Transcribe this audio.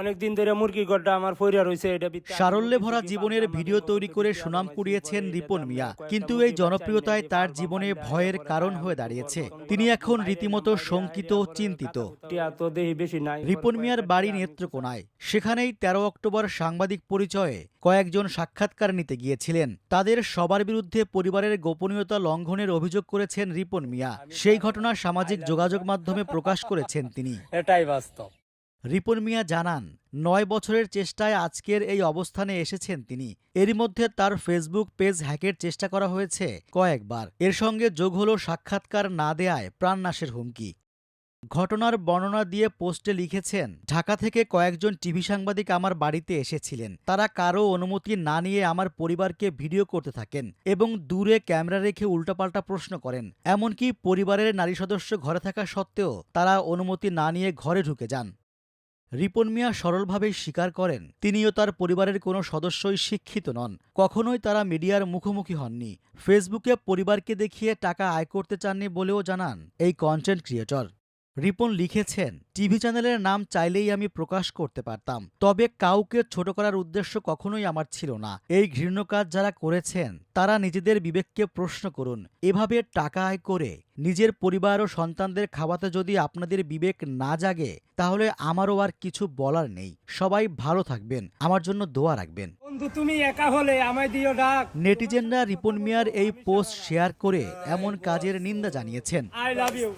অনেকদিন ধরে মুরগি গড্ডা আমার ফইরা রইছে এটা সারল্যে ভরা জীবনের ভিডিও তৈরি করে সুনাম কুড়িয়েছেন রিপন মিয়া। কিন্তু এই জনপ্রিয়তায় তার জীবনে ভয়ের কারণ হয়ে দাঁড়িয়েছে। তিনি এখন রীতিমতো শঙ্কিত চিন্তিত। রিপন মিয়ার বাড়ি নেত্রকোনায়। সেখানেই তেরো অক্টোবর সাংবাদিক পরিচয়ে কয়েকজন সাক্ষাৎকার নিতে গিয়েছিলেন। তাদের সবার বিরুদ্ধে পরিবারের গোপনীয়তা লঙ্ঘনের অভিযোগ করেছেন রিপন মিয়া। সেই ঘটনা সামাজিক যোগাযোগ মাধ্যমে প্রকাশ করেছেন তিনি। এটাই বাস্তব। রিপন মিয়া জানান, নয় বছরের চেষ্টায় আজকের এই অবস্থানে এসেছেন তিনি। এরই মধ্যে তার ফেসবুক পেজ হ্যাকের চেষ্টা করা হয়েছে কয়েকবার। এর সঙ্গে যোগ হলো সাক্ষাৎকার না দেয়ায় প্রাণনাশের হুমকি। ঘটনার বর্ণনা দিয়ে পোস্টে লিখেছেন, ঢাকা থেকে কয়েকজন টিভি সাংবাদিক আমার বাড়িতে এসেছিলেন। তারা কারও অনুমতি না নিয়ে আমার পরিবারকে ভিডিও করতে থাকেন এবং দূরে ক্যামেরা রেখে উল্টাপাল্টা প্রশ্ন করেন। এমনকি পরিবারের নারী সদস্য ঘরে থাকা সত্ত্বেও তারা অনুমতি না নিয়ে ঘরে ঢুকে যান। রিপন মিয়া সরলভাবেই স্বীকার করেন, তিনিও তার পরিবারের কোনো সদস্যই শিক্ষিত নন। কখনোই তারা মিডিয়ার মুখোমুখি হননি। ফেসবুকে পরিবারকে দেখিয়ে টাকা আয় করতে চাননি বলেও জানান এই কন্টেন্ট ক্রিয়েটর রিপন লিখেছেন, টিভি চ্যানেলের নাম চাইলেই আমি প্রকাশ করতে পারতাম, তবে কাউকে ছোট করার উদ্দেশ্য কখনোই আমার ছিল না। এই ঘৃণ্য কাজ যারা করেছেন, তারা নিজেদের বিবেককে প্রশ্ন করুন, এভাবে টাকা আয় করে নিজের পরিবার ও সন্তানদের খাওয়াতে যদি আপনাদের বিবেক না জাগে, তাহলে আমারও আর কিছু বলার নেই। সবাই ভালো থাকবেন, আমার জন্য দোয়া রাখবেন। বন্ধু তুমি একা হলে আমায় দিও ডাক। নেটিজেনরা রিপন মিয়ার এই পোস্ট শেয়ার করে এমন কাজের নিন্দা জানিয়েছেন। I love you